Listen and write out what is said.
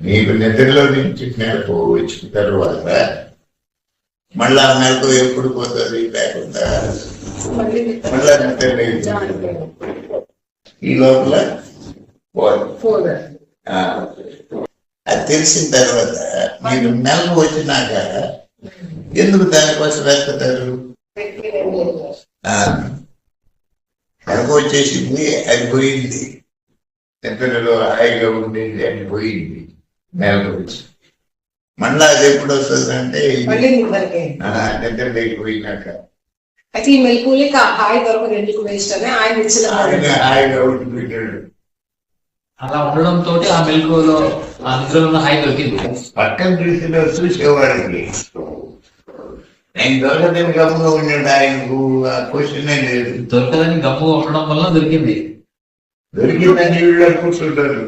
నీకు నిద్రలో నుంచి మెలకు వచ్చిన తర్వాత మళ్ళా ఆ మెలకు ఎప్పుడు పోతుంది? లేకుండా. మళ్ళీ నిద్ర ఈ లోపల పోదు. అది తెలిసిన తర్వాత మీరు మెలకు వచ్చినాక ఎందుకు దానికోసం వెళ్తారు మెలకు వచ్చేసింది అది పోయింది. నిద్రలో హాయిగా ఉండేది అది పోయింది. మెలకు వచ్చి మళ్ళా అది ఎప్పుడు వస్తుంది అంటే నిద్రకే నిద్ర లేకపోయినాక అయితే ఈ మెలకువలకి ఆ హాయి దొరకదు ఎందుకు వేస్ట్ అని ఆయన ఇచ్చిన హాయిగా ఉండిపోయాడు అలా ఉండడంతో ఆ మెలకువలో ఆ నిద్రలో ఉన్న హాయి దొరికింది. పక్కన చూసిన చూసేవాడికి. నేను దొరకదని గమ్ముగా ఉన్నాడు ఆయనకు ఆ క్వశ్చన్ లేదు. దొరకదని గమ్ముగా ఉండడం వల్ల దొరికింది. దొరికిందని వీళ్ళు కూర్చుంటారు